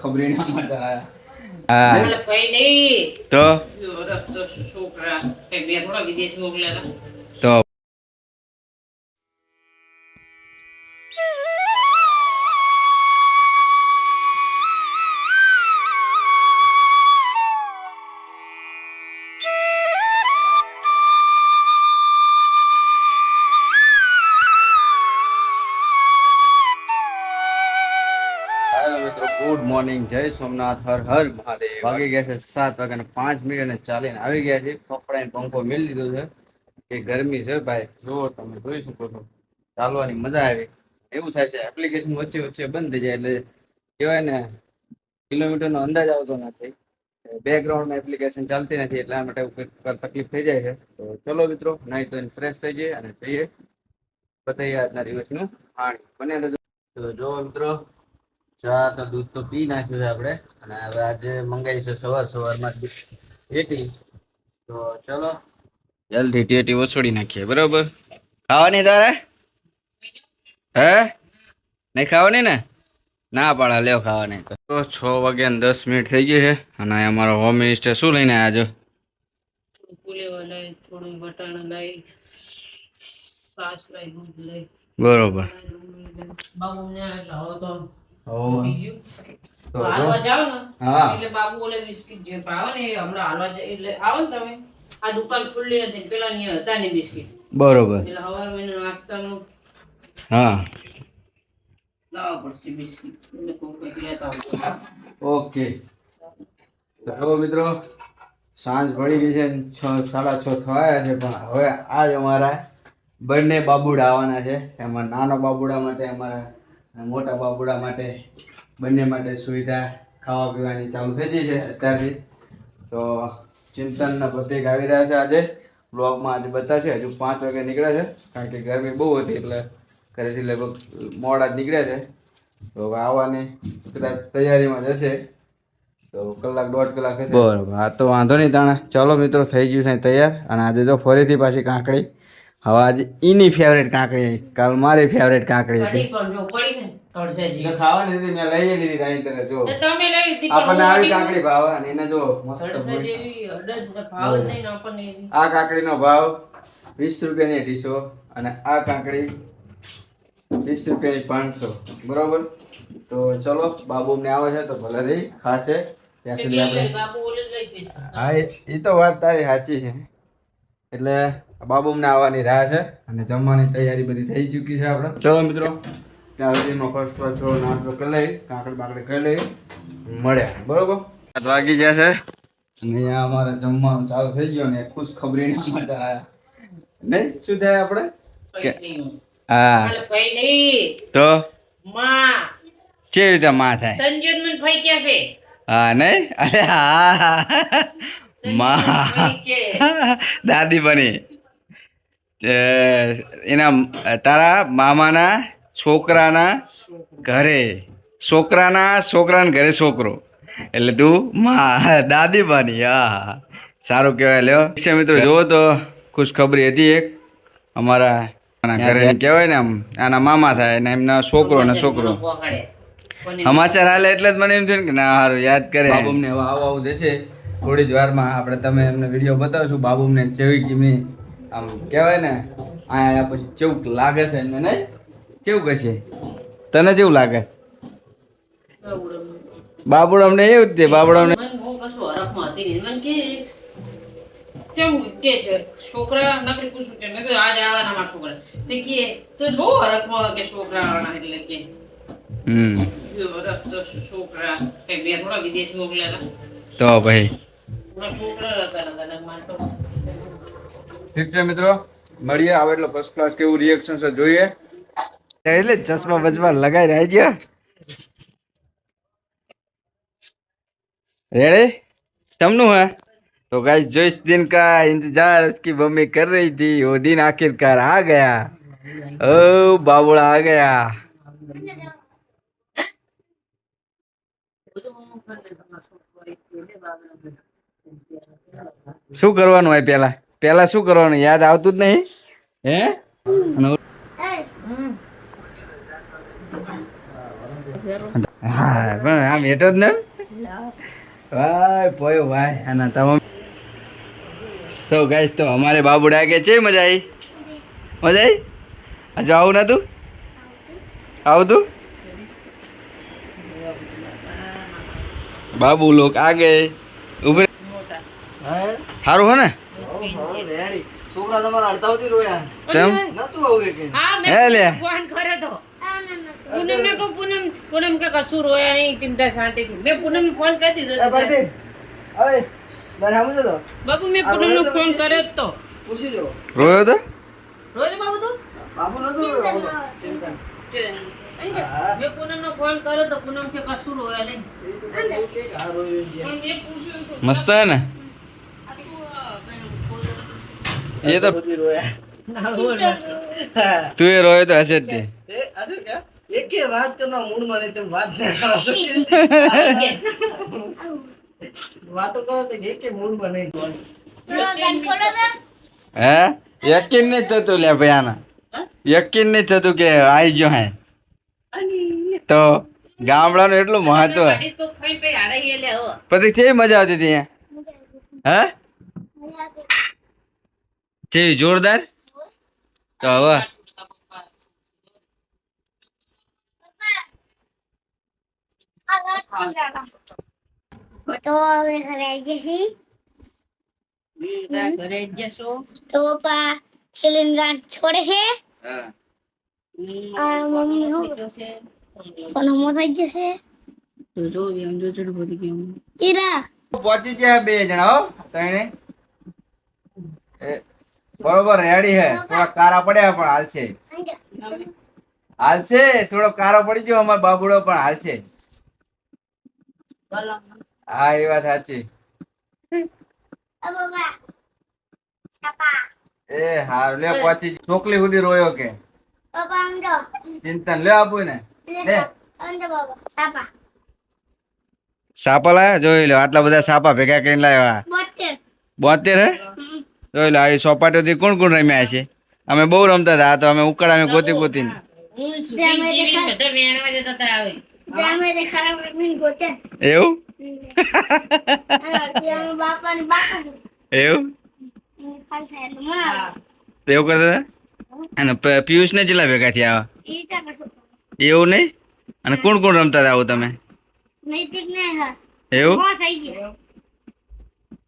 ખબરી ના મજા આયા હા. એટલે ભાઈ નહીં. તો? છોકરા. બે થોડા વિદેશ મોકલ્યા ગુડ મોર્નિંગ જય સોમનાથ હર હર મહાદેવ વાગી ગયા છે સાત વાગ્યા પાંચ મિનિટ અને ચાલીને આવી ગયા છે. કપડાને પંખો મેળ લીધો છે. કે ગરમી છે ભાઈ, જો તમે જોઈ શકો છો. ચાલવાની મજા આવી. એવું થાય છે એપ્લિકેશન વચ્ચે વચ્ચે બંધ થઈ જાય એટલે કહેવાય ને, કિલોમીટરનો અંદાજ આવતો નથી. બેકગ્રાઉન્ડમાં એપ્લિકેશન ચાલતી નથી, એટલા માટે તકલીફ થઈ જાય છે. તો ચલો મિત્રો નહીં તો ફ્રેશ થઈ જઈએ અને જઈએ. બતાવીએ આજના દિવસનું પાણી બને. તો જો મિત્રો ચા તો દૂધ તો પી નાખ્યું છે આપણે. અને હવે આજે મંગાવી છે સવાર સવારમાં ટેટી. તો ચલો. જલ્દી ટેટી ઓછોડી નાખીએ બરોબર? ખાવાની તારે? હે? નહીં ખાવાની ને? ના પાડા લ્યો ખાવાની. તો છ વાગ્યા ને દસ મિનિટ થઈ ગઈ છે અને અમારો હોમ મિનિસ્ટર શું લઈને આવ્યા છો? બરોબર. એટલે હવે તો તો બીજું જો. હાલવા જાવ ને. હા. એટલે બાબુ ઓલે બિસ્કિટ જે ભાવે ને હમણાં હાલવા એટલે આવો ને તમે. આ દુકાન ખુલ્લી નથી. પેલા ની હતા ને બિસ્કિટ. બરોબર. એટલે હવાર મહિને નાસ્તાનું. હા. લાવવા પડશે બિસ્કિટ. એટલે કોઈ કંઈક લેતા ઓકે. તો મિત્રો. સાંજ પડી ગઈ છે. છ સાડા છ થયા છે પણ હવે આજ અમારા બંને બાબુડા આવવાના છે. એમાં નાનો બાબુડા માટે અમારા મોટા બાબુડા માટે, બંને માટે સુવિધા ખાવા પીવાની ચાલુ થઈ ગઈ છે અત્યારથી. તો ચિંતનના પ્રત્યેક આવી રહ્યા છે આજે. બ્લોગમાં આજે બધા છે, હજુ પાંચ વાગે નીકળ્યા છે, કારણ કે ગરમી બહુ હતી એટલે ઘરેથી લગભગ મોડા જ નીકળ્યા છે. તો આવવાની કદાચ તૈયારીમાં જશે તો કલાક દોઢ કલાક બરાબર. આ તો વાંધો નહીં તાણે. ચલો મિત્રો, થઈ ગયું છે તૈયાર. અને આજે જો ફરીથી પાછી કાંકડી હવે આજે એની ફેવરેટ કાંકડી કાલ મારી ફેવરેટ કાંકડી હતી. કઢી પણ જો પડી ને તળસેજી એટલે ખાવાની હતી મેં લઈ લીધી તારી તરફ જો. આપણને આવી કાંકડી ભાવે અને એને જો આ કાંકડીનો ભાવ વીસ રૂપિયાની અઢીસો અને આ કાંકડી વીસ રૂપિયાની પાંચસો. બરોબર? તો ચલો બાબુ ને આવે છે તો ભલે રહી ખાશે. ત્યાં સુધી આપણે. હા એ એ તો વાત તારી સાચી છે. એટલે બાબુ ને આવવાની રાહ છે અને જમવાની તૈયારી બધી થઈ ચૂકી છે આપણે. ચલો મિત્રો ત્યાં સુધીમાં ફર્સ્ટ વાર થોડો નાસ્તો કરી લઈ કાંકડ બાકડી કરી લઈ મળ્યા. બરોબર? વાગી ગયા છે અને અહીંયા અમારે જમવાનું ચાલુ થઈ ગયો ને ખુશ ખબરી નહીં? શું થાય આપણે? હા. તો? કેવી રીતે માં થાય? સંજોત મને ક્યાં છે? હા નહીં? અરે હા. દાદી બની. એના તારા મામાના છોકરાના ઘરે છોકરાના છોકરાના ઘરે છોકરો. એટલે તું મા દાદી બની હા. સારું કહેવાય લ્યો. વિશે છે મિત્રો જુઓ તો ખુશખબરી હતી એક. અમારા ઘરે કહેવાય ને આમ આના મામા થાય ને એમના છોકરો ને છોકરો. સમાચાર હાલે એટલે જ મને એમ થયું ને કે ના હારું યાદ કરે. અમને આવું આવું દેશે થોડી જ વારમાં આપણે તમે એમને વીડિયો બતાવશું. બાબુમને ચેવી કેમની આમ કહેવાય ને આયા પછી ચેવું લાગે છે એમને નહીં? કેવું કહે છે? તને કેવું લાગે? બાબુડ અમને એવું જ તે બાબુડ અમને મને બહુ કશું હરખમાં હતી નહીં. મને કે કેવું કે છે? છોકરા નકરી પૂછું કે મેં કીધું આજે આવવાના મારા છોકરા. તે કે તો બહુ હરખમાં કે છોકરા એટલે કે. હમ. જો હરખ તો છોકરા. કઈ બે થોડા વિદેશ મોકલ્યા તો ભાઈ ઠીક છે મિત્રો મળીએ આવે એટલે ફર્સ્ટ ક્લાસ કેવું રિએક્શન છે જોઈએ એટલે ચશ્મા બચમાં લગાઈ રહી ગયા रेडी तमनु है तो गाइस जो इस दिन का इंतजार उसकी मम्मी कर रही थी वो दिन आखिरकार आ गया ओ बाबुड़ा आ गया શું કરવાનું હોય પેલા? પેલા શું કરવાનું? યાદ આવતું જ નહીં? હે? તો ગાઈસ તો અમારે બાબુડા કે છે, મજા આવી મજા આવી હજુ આવું નતું આવતું બાબુ લોક આગે. ઉભરે સારું હો ને? છોકરા તમારા સુધી રોયા. કેમ? નતું આવું કે? હા. મેં ફોન કર્યો તો. પૂનમ ને કહું પૂનમ પૂનમ કે કશું રોયા નહીં ચિંતા શાંતિથી. મેં પૂનમ ફોન કરી દીધો હતો. હવે મને સમજો તો. બાબુ મેં પૂનમ નો ફોન કર્યો તો. પૂછી જો રોયો નતો મેં પૂનમ નો ફોન કર્યો પૂનમ કે કશું નહીં. તો. મસ્ત હે ને આ શું, આ, કઈ એ તો જ તમે વાત ના કરો. છો વાતો કરો તો એકે મૂડ હે? યકીન નહીં થતું લે ભાઈ આના. યકીન નહીં થતું કે આવી ગયો હે? તો ગામડાનું એટલું મહત્વ. પછી કેવી મજા આવતી હતી હે? કેવી જોરદાર? તો હવે. તો હવે ઘરે આવી જશી ઘરે જશો? તો પપ્પા ખેલીને ગાંઠ છોડે છે. અને મમ્મી હું. કોનો મો થઈ જશે. તો જો એમ જો ચડ બધી ગેમ ઈરા પહોંચી ગયા બે જણા હો બરોબર રેડી હે. થોડા કારા પડ્યા પણ હાલ છે. હાલ છે? થોડો કારો પડી ગયો અમાર બાબુડો પણ હાલ છે. હા એ વાત સાચી. એ હાર લે પહોંચી ગઈ. છોકલી સુધી રોયો કે. ચિંતન લે આપું ને લે. સાપા લાયા? જોઈ લો આટલા બધા સાપા ભેગા કરીને લાવ્યા બોતેર. હે? જોઈ લો આવી સોપાટીઓથી કોણ કોણ રમ્યા છે? અમે બહુ રમતા હતા આ તો અમે ઉકળ અમે ગોતી ગોતે એવું? ને એવું? એવું કરતા હતા? અને પિયુષ પિયુષને જેટલા ભેગા થયા એવું નહીં? અને કોણ કોણ રમતા હતા આવું તમે? ને એવું? હો થઈ ગયો.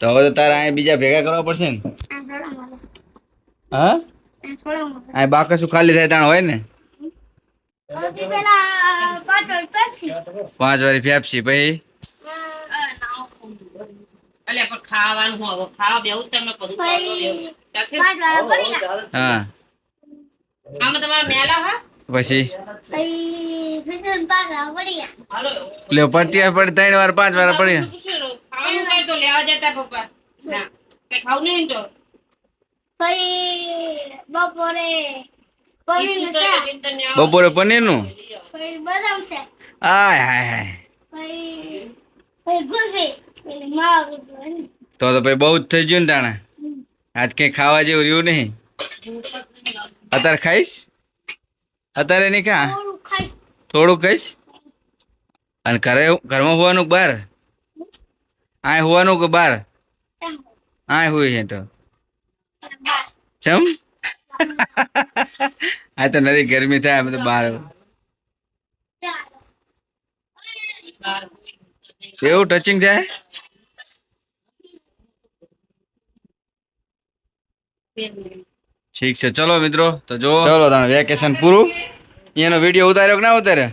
તો હવે તો તારે અહીંયા બીજા ભેગા કરવા પડશે ને? હા? અહીં બાકસું ખાલી થાય તાણ હોય ને? પાંચ વાળા પડી ગયા. હા. આમાં તમારા મેલા હા? પછી? લે પચીસ પડે ત્રણ વાર પાંચ વાર પડી. ખાવાનું કાંઈ તો લેવા જતા પપ્પા. કઈ ખાવું નહીં તો? પછી બપોરે પનીરનું આય હાય હાય. તો તો પછી બહુ જ થઈ ગયું ને તાણે. આજ કઈ ખાવા જેવું રહ્યું નહીં. અત્યારે ખાઈશ? અત્યારે નહીં ક્યાં થોડું કહીશ અને ઘરે ઘરમાં હોવાનું બહાર આય હોવાનું કે બહાર આય હોય છે તો. ચમ? આ તો નરી ગરમી થાય અમે તો બહાર એવું ટચિંગ થાય? ઠીક છે, ચલો મિત્રો, તો જો ચલો તમે વેકેશન પૂરું. એનો વીડિયો ઉતાર્યો કે ના ઉતાર્યો?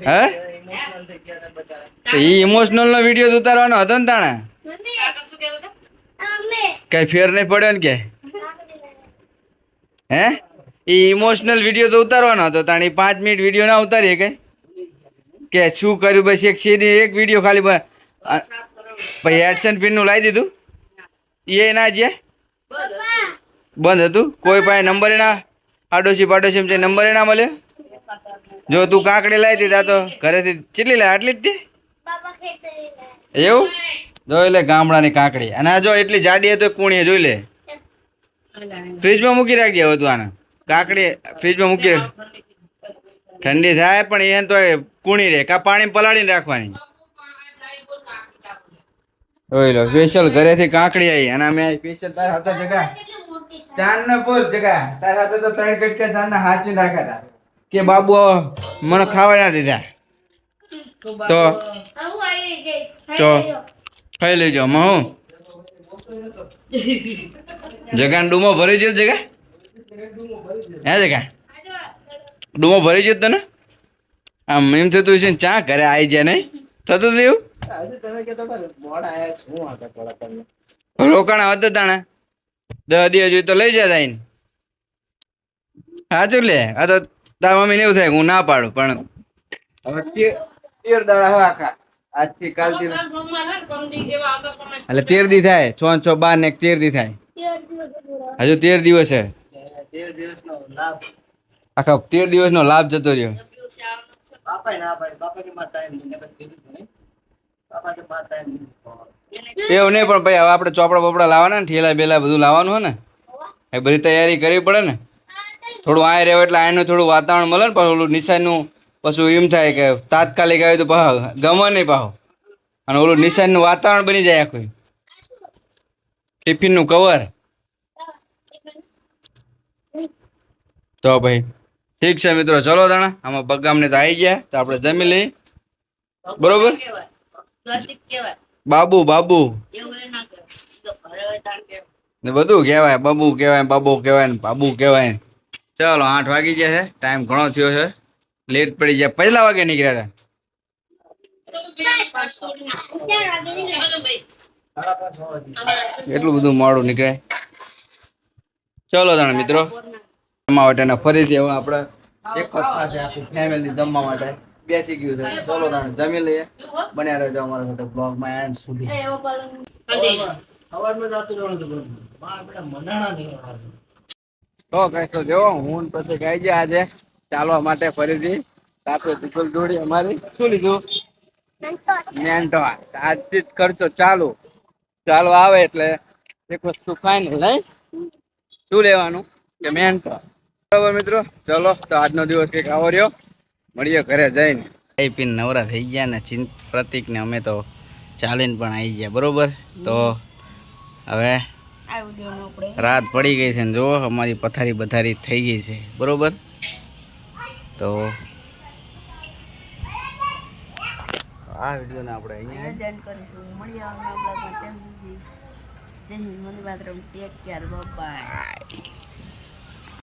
હે? તો ઈ ઇમોશનલ નો વીડિયો ઉતારવાનો હતો ને તાણે? કઈ ફેર નહીં પડ્યો ને કે? હે? ઈ ઇમોશનલ વીડિયો તો ઉતારવાનો હતો, તાણે પાંચ મિનિટ વીડિયો ના ઉતારીએ કે? કે શું કર્યું? બસ એક સીધી એક વીડિયો ખાલી પછી એડસન પિનનું લાવી દીધું? એ ના જે બંધ હતું? કોઈ પાસે નંબર ના આડોશી પાડોશી નંબર ના મળે? જો તું કાંકડી લાવી દીધા તો ઘરેથી કેટલી લાવી આટલી જ તી? એવું? જોઈ લે ગામડાની કાંકડી. અને આ જો એટલી જાડી હતી, કુણીએ જોઈ લે. ફ્રીજમાં મૂકી રાખજે હવે તું આને. કાંકડી ફ્રીજમાં મૂકી રાખ. ઠંડી થાય, પણ એને તો કુણી રે, કા પાણી પલાળીને રાખવાની. ઓય લો સ્પેશિયલ ઘરેથી કાંકડી આવી, અને અમે સ્પેશિયલ તાર હતા જગા. ચાંદ ને બોલ જગા તારા હાથે તો ત્રણ કટકા ચાંદ ના હાચી રાખ્યા હતા કે બાબુ મને ખાવા ના દીધા. તો આવું તો? ખાઈ લેજો હું? જગા ડૂમો ભરી ગયો જગા? હે જગા? ડૂમો ભરી ગયો તને? આમ એમ થતું છે ને ચા ઘરે આવી જાય નહીં? થતું હતું એવું રોકાણ હતા તાણે. દસ દિવસ જોઈએ તો લઈ જાય આઈને. સાચું લે આ તો તારા મમ્મી એવું થાય હું ના પાડું પણ હવે તેર દાડા હવે આખા આજથી કાલથી એટલે તેર દી થાય છ છ બાર ને એક તેર દી થાય. હજુ તેર દિવસ છે. આખા તેર દિવસનો લાભ જતો રહ્યો. એવું નહીં, પણ ભાઈ, હવે આપણે ચોપડા બોપડા લાવવાના ને, ઠેલા બેલા બધું લાવવાનું હોય ને, એ બધી તૈયારી કરવી પડે ને. થોડું આય રહેવું એટલે આયનું થોડું વાતાવરણ મળે ને પણ ઓલું નિશાનનું પછી એમ થાય કે તાત્કાલિક આવે તો પાછા ગમે નહીં પાહો. અને ઓલું નિશાનનું વાતાવરણ બની જાય આખું. ટિફિનનું કવર તો ભાઈ, ઠીક છે મિત્રો, ચલો દાણા, આમાં બગામને તો આવી ગયા, તો આપણે જમી લઈએ. બરોબર? બાબુ બાબુ. ને બધું કહેવાય બાબુ કહેવાય બાબુ કહેવાય ને બાબુ કહેવાય. ચાલો આઠ વાગી ગયા છે. ટાઈમ ઘણો થયો છે. લેટ પડી ગયા. પહેલા વાગે નીકળ્યા હતા? એટલું બધું મોડું નીકળે. ચલો જાણે મિત્રો. જમવા માટે ફરીથી હવે આપણે એક જ સાથે આખું ફેમિલી જમવા માટે બેસી ગયું છે. ચલો તાણે જમી લઈએ. બન્યા રહેજો અમારા સાથે બ્લોગમાં એન્ડ સુધી. તો કઈ તો જો હું પછી ગઈ ગયા આજે. ચાલવા માટે ફરીથી. સાથે દીકલ જોડી અમારી. શું લીધું? મેન્ટો આજથી જ ખર્ચો ચાલુ. ચાલુ આવે એટલે એક વસ્તુ ફાઈનલ લઈ શું લેવાનું? કે મેન્ટો બરાબર મિત્રો ચલો તો આજનો દિવસ કંઈક આવો રહ્યો. મળીએ ઘરે જઈને. ખાઈ પીને નવરા થઈ ગયા ને ચિંત પ્રતિકને અમે તો ચાલીને પણ આવી ગયા બરોબર? તો હવે રાત પડી ગઈ છે ને જુઓ અમારી પથારી બથારી થઈ ગઈ છે બરોબર? તો આ વિડીયોને આપણે અહીંયા જોઈન કરીશું. મળીએ આવનારા બ્લોગમાં. ત્યાં સુધી જય હિન્દ વંદે માતરમ. Take care. બાય.